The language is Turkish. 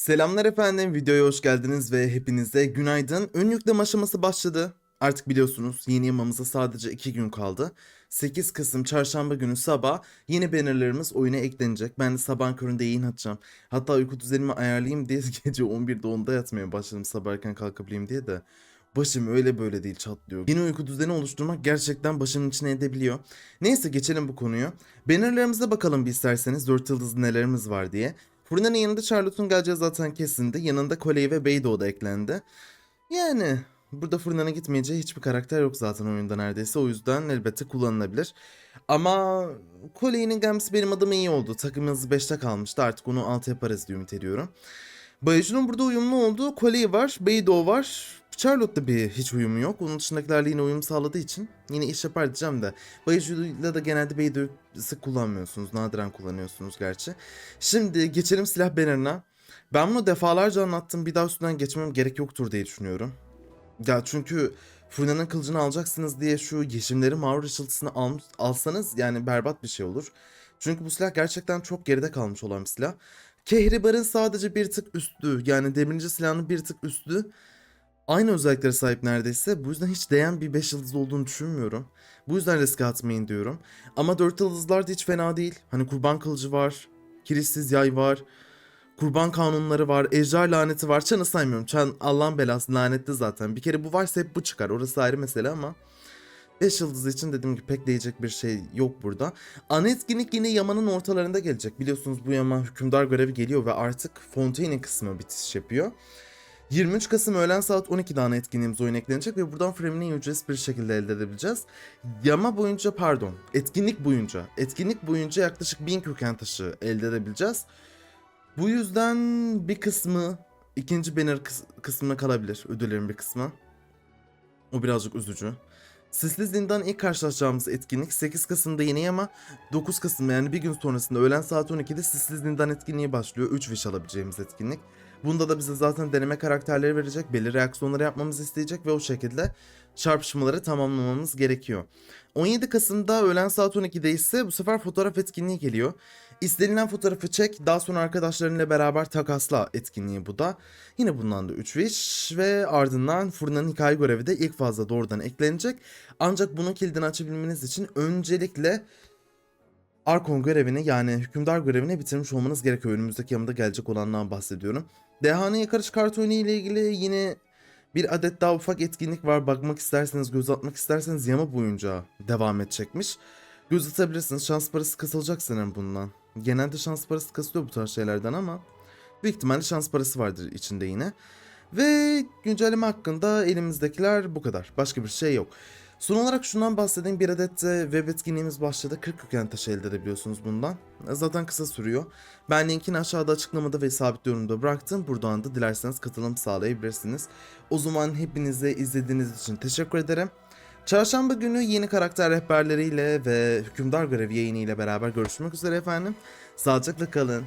Selamlar efendim, videoya hoş geldiniz ve hepinize günaydın. Ön yükleme aşaması başladı. Artık biliyorsunuz yeni yılmamıza sadece 2 gün kaldı. 8 Kasım çarşamba günü sabah yeni bannerlarımız oyuna eklenecek. Ben de sabah köründe yayın atacağım. Hatta uyku düzenimi ayarlayayım diye gece 11'de 10'da yatmaya başladım sabah erken kalkabileyim diye de. Başım öyle böyle değil çatlıyor. Yeni uyku düzeni oluşturmak gerçekten başımın içine edebiliyor. Neyse geçelim bu konuyu. Bannerlarımıza bakalım bir isterseniz 4 yıldızlı nelerimiz var diye. Fırının yanında Charlotte'un geleceği zaten kesindi. Yanında Coley ve Beydo da eklendi. Yani burada fırına gitmeyeceği hiçbir karakter yok zaten oyunda neredeyse. O yüzden elbette kullanılabilir. Ama Coley'nin gelmesi benim adıma iyi oldu. Takımımız 5'te kalmıştı. Artık onu 6 yaparız diye ümit ediyorum. Bayıcı'nın burada uyumlu olduğu Coley var, Beydo var. Charlotte'da bir hiç uyumu yok. Onun dışındakilerle yine uyum sağladığı için yine iş yapar diyeceğim de. Bayıcı'yla da genelde Beydo'yu sık kullanmıyorsunuz. Nadiren kullanıyorsunuz gerçi. Şimdi geçelim silah bannerına. Ben bunu defalarca anlattım. Bir daha üstünden geçmem gerek yoktur diye düşünüyorum. Ya çünkü Furna'nın kılıcını alacaksınız diye şu yeşimleri mağrur ışıltısını al, alsanız yani berbat bir şey olur. Çünkü bu silah gerçekten çok geride kalmış olan bir silah. Kehribar'ın sadece bir tık üstü yani demirci silahının bir tık üstü aynı özelliklere sahip neredeyse. Bu yüzden hiç değen bir 5 yıldız olduğunu düşünmüyorum. Bu yüzden riske atmayın diyorum. Ama 4 yıldızlar da hiç fena değil. Hani kurban kılıcı var, kirissiz yay var, kurban kanunları var, ejder laneti var. Çan'ı saymıyorum. Çan Allah'ın belası lanetli zaten. Bir kere bu varsa hep bu çıkar. Orası ayrı mesele ama 5 yıldız için dediğim gibi pek değecek bir şey yok burada. Ana etkinlik yine Yaman'ın ortalarında gelecek. Biliyorsunuz bu Yaman hükümdar görevi geliyor ve artık Fontaine kısmı bitiş yapıyor. 23 Kasım öğlen saat 12'de ana etkinliğimiz oyun eklenecek ve buradan Fremini ücretsiz bir şekilde elde edebileceğiz. Yama boyunca pardon etkinlik boyunca etkinlik boyunca yaklaşık 1000 köken taşı elde edebileceğiz. Bu yüzden bir kısmı ikinci banner kıs- kısmına kalabilir ödüllerin bir kısmı. O birazcık üzücü. Sisli Zindan ilk karşılaşacağımız etkinlik 8 Kasım'da yeni ama 9 Kasım yani bir gün sonrasında öğlen saat 12'de Sisli Zindan etkinliği başlıyor. 3 wish alabileceğimiz etkinlik. Bunda da bize zaten deneme karakterleri verecek, belli reaksiyonları yapmamızı isteyecek ve o şekilde çarpışmaları tamamlamamız gerekiyor. 17 Kasım'da öğlen saat 12'de ise bu sefer fotoğraf etkinliği geliyor. İstenilen fotoğrafı çek, daha sonra arkadaşlarınla beraber takasla etkinliği bu da. Yine bundan da 3 wish ve ardından fırının hikaye görevi de ilk fazla doğrudan eklenecek. Ancak bunun kilidini açabilmeniz için öncelikle Arkon görevini yani hükümdar görevini bitirmiş olmanız gerekiyor. Önümüzdeki yamada gelecek olandan bahsediyorum. Deha'nın yakarış kartı oyunu ile ilgili yine bir adet daha ufak etkinlik var. Bakmak isterseniz, göz atmak isterseniz yama boyunca devam edecekmiş. Göz atabilirsiniz. Şans parası kasılacak sanırım bundan. Genelde şans parası kasılıyor bu tarz şeylerden ama büyük ihtimalle şans parası vardır içinde yine. Ve güncelleme hakkında elimizdekiler bu kadar. Başka bir şey yok. Son olarak şundan bahsedeyim. Bir adet de web etkinliğimiz başladı. 40 köken taşı elde edebiliyorsunuz bundan. Zaten kısa sürüyor. Ben linkini aşağıda açıklamada ve sabit yorumda bıraktım. Buradan da dilerseniz katılım sağlayabilirsiniz. O zaman hepinize izlediğiniz için teşekkür ederim. Çarşamba günü yeni karakter rehberleriyle ve hükümdar görevi yayını ile beraber görüşmek üzere efendim. Sağlıcakla kalın.